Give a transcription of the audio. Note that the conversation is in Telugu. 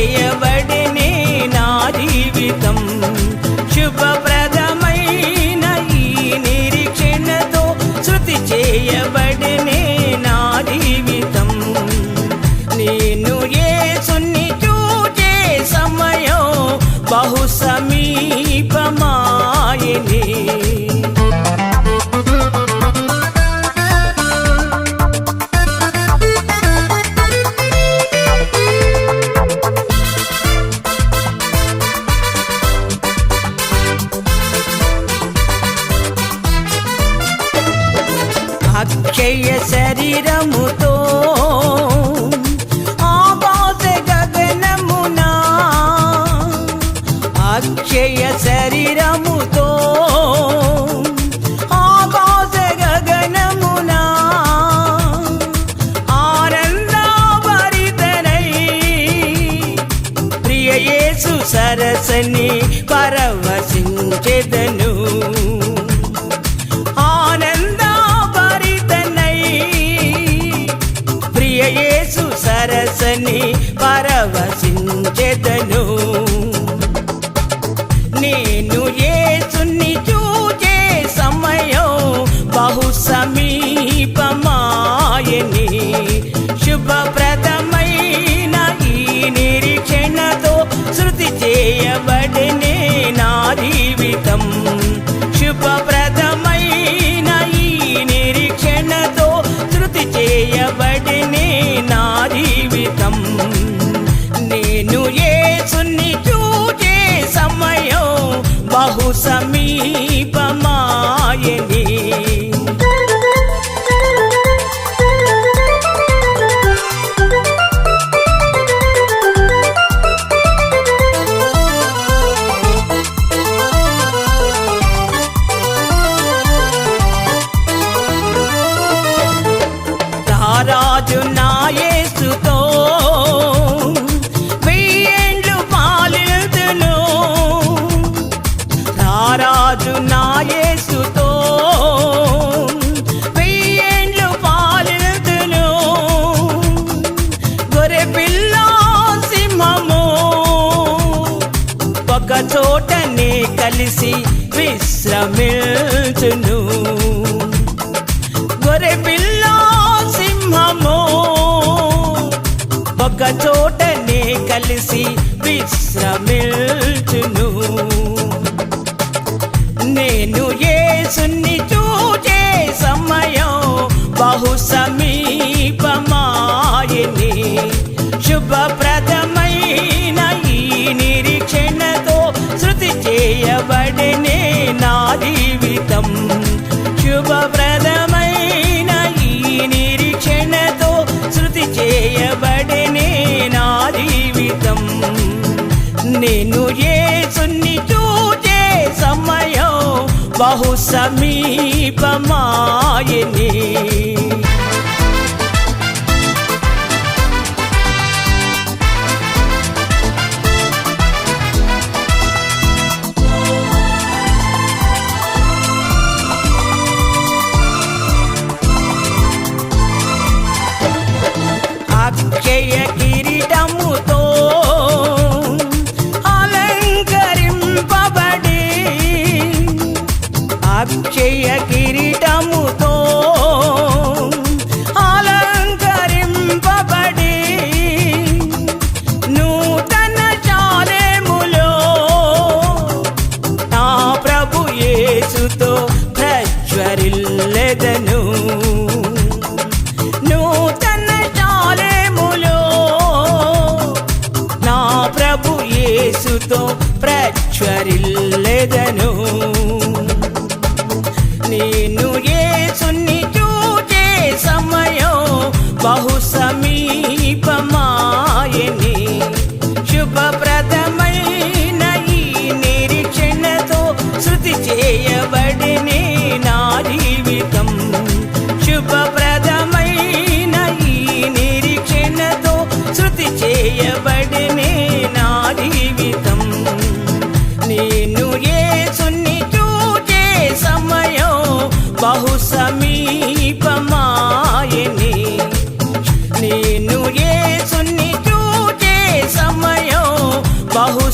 చేయబడినే నా జీవితం. శుభప్రద Yes. పరవశించెదను నేను బహు రారాజు నాయసుతో వెయ్యేండ్లు పాలిదును గొర్రె పిల్ల సింహము. ఒక చోటనే కలిసి విశ్రమించును. గొరె పిల్ల సింహము. ఒక చోటనే కలిసి విశ్రమిల్ యేసుని చూచే సమయం బహు సమీపమాయని. శుభప్ర బహు సమీపమాయని ప్రజ్వరిల్లెదను నూతన చాలేములో నా ప్రభు యేసుతో ప్రజ్వరిల్లెదను. నేను యేసుని చూచే సమయం బహు సమీపమాయని శుభప్రదమైన ఈ నిరీక్షణతో శృతి చేయబడినే బహు సమీపమాయని. నేను ఏ సున్ని చూచే సమయం బహు